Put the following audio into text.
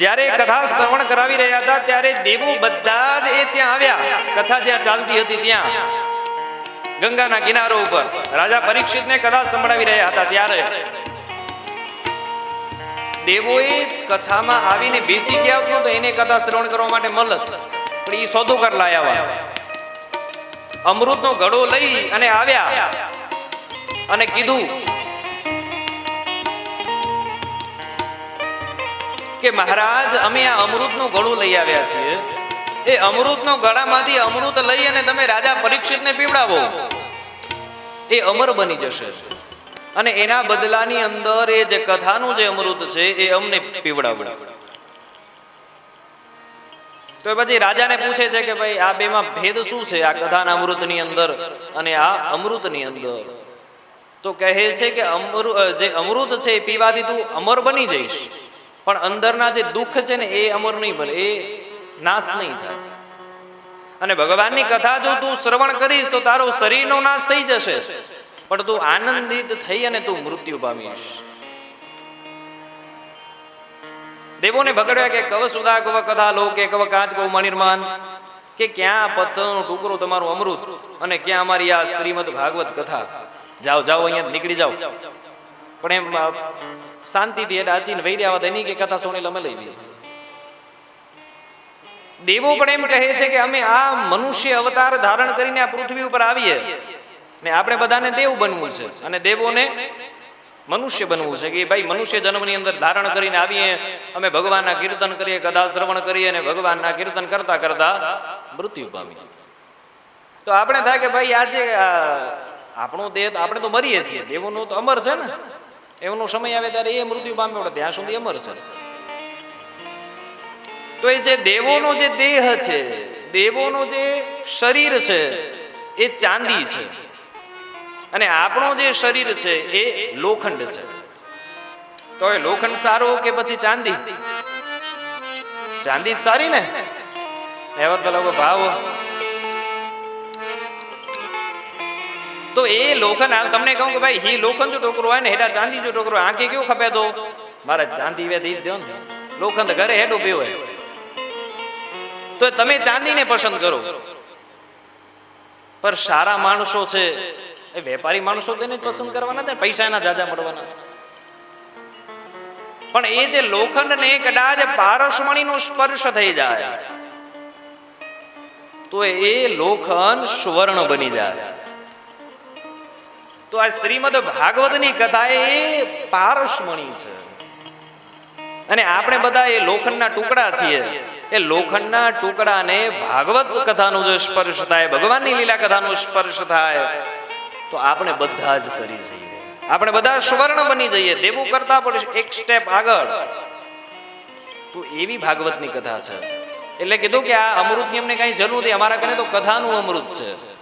જ્યારે કથા શ્રવણ કરાવી રહ્યા હતા ત્યારે દેવો બધા જ એ ત્યાં આવ્યા. કથા જ્યાં ચાલતી હતી ત્યાં. ગંગાના કિનારો ઉપર. રાજા પરીક્ષિતને કથા સંભળાવી રહ્યા હતા ત્યારે. દેવોએ કથામાં આવીને બેસી ગયા હતું તો એને કથા શ્રવણ કરવા માટે મળત પણ એ સોદો કર લાયા અમૃતનો ઘડો લઈ અને આવ્યા. અને કીધું કે મહારાજ, અમે આ અમૃતનું ગળું લઈ આવ્યા છીએ. એ અમૃતનો ગળામાંથી અમૃત લઈ અને તમે રાજા પરીક્ષિતને પીવડાવો. એ અમર બની જશે. અને એના બદલાની અંદર એ જે કથાનું જે અમૃત છે, એ અમને પીવડાવો. તો પછી રાજાને પૂછે છે કે ભાઈ, આ બેમાં ભેદ શું છે, આ કથાના અમૃતની અંદર અને આ અમૃતની અંદર? તો કહે છે કે અમૃ જે અમૃત છે એ પીવાથી તું અમર બની જઈશ. પણ અંદરના જે દુઃખ છે ને, એ અમર નહીં ભલે, એ નાશ નહીં થાય. અને ભગવાનની કથા જો તું શ્રવણ કરીશ, તો તારો શરીરનો નાશ થઈ જશે. પણ તું આનંદિત થઈ અને તું મૃત્યુ પામીશ. દેવોને ભગડ્યા કે, કવ સુધા, કવ કથા લો કે કવ કાચ, કવ મણિર્માન. કે ક્યાં પથ્થરનો ટુકડો તમારું અમૃત અને ક્યાં અમારી આ શ્રીમદ ભાગવત કથા? જાઓ જાઓ, અહીંયા નીકળી જાઓ. પણ એમ શાંતિથી એટલે આચીને વહી રહ્યા એની કે કથા સોની અમે લઈ લઈએ દેવો પણ એમ કહે છે કે અમે આ મનુષ્ય અવતાર ધારણ કરીને આ પૃથ્વી ઉપર આવીએ ને આપણે બધાને દેવ બનવું છે. અને દેવોને મનુષ્ય બનવું છે કે ભાઈ મનુષ્ય જન્મની અંદર ધારણ કરીને આવીએ, અમે ભગવાનના કીર્તન કરીએ, કથા શ્રવણ કરીએ અને ભગવાનના કીર્તન કરતા કરતા મૃત્યુ પામીએ તો આપણે થાય કે ભાઈ આજે આપણો દેહ આપણે તો મરીએ છીએ. દેવોનો તો અમર છે ને. એમનો સમય આવે ત્યારે એ મૃત્યુ પામે આપણે ત્યાં સુધી અમર છે. તો એ જે દેવોનો જે દેહ છે, દેવોનો જે શરીર છે, એ ચાંદી છે. અને આપણો જે શરીર છે, એ લોખંડ છે. તો એ લોખંડ સારો કે પછી ચાંદી? ચાંદી સારી ને? એવા લોકો ભાવ. તો એ લોખંડ આ તમને કહું કે ભાઈ હી લોખંડ જો ટોકરો હોય ને, હેડા ચાંદી જો ટોકરો આંખે કેવું ખપે તો? મારે ચાંદી વે દઈ દો ને. લોખંડ ઘરે હેડો પીવે તો તમે ચાંદીને પસંદ કરો. પર સારા માણસો છે, એ વેપારી માણસો તેને જ પસંદ કરવાના છે, પૈસા એના જાજા મળવાના. પણ એ જે લોખંડ ને કદાચ પારસમણીનો સ્પર્શ થઈ જાય, તો એ લોખંડ સુવર્ણ બની જાય. તો આ શ્રીમદ ભાગવતની કથા એ પારસમણી છે. અને આપણે બધા એ લોખંડના ટુકડા છીએ. એ લોખંડના ટુકડાને ભાગવત કથાનો જો સ્પર્શ થાય, ભગવાનની લીલા કથાનો સ્પર્શ થાય, તો આપણે બધા જ તરી જઈએ. આપણે બધા સુવર્ણ બની જઈએ. દેવું કરતા પણ એક સ્ટેપ આગળ. તો એવી ભાગવતની કથા છે. એટલે કીધું કે આ અમૃતની અમને કઈ જરૂર નથી. અમારા ઘરે તો કથાનું અમૃત છે.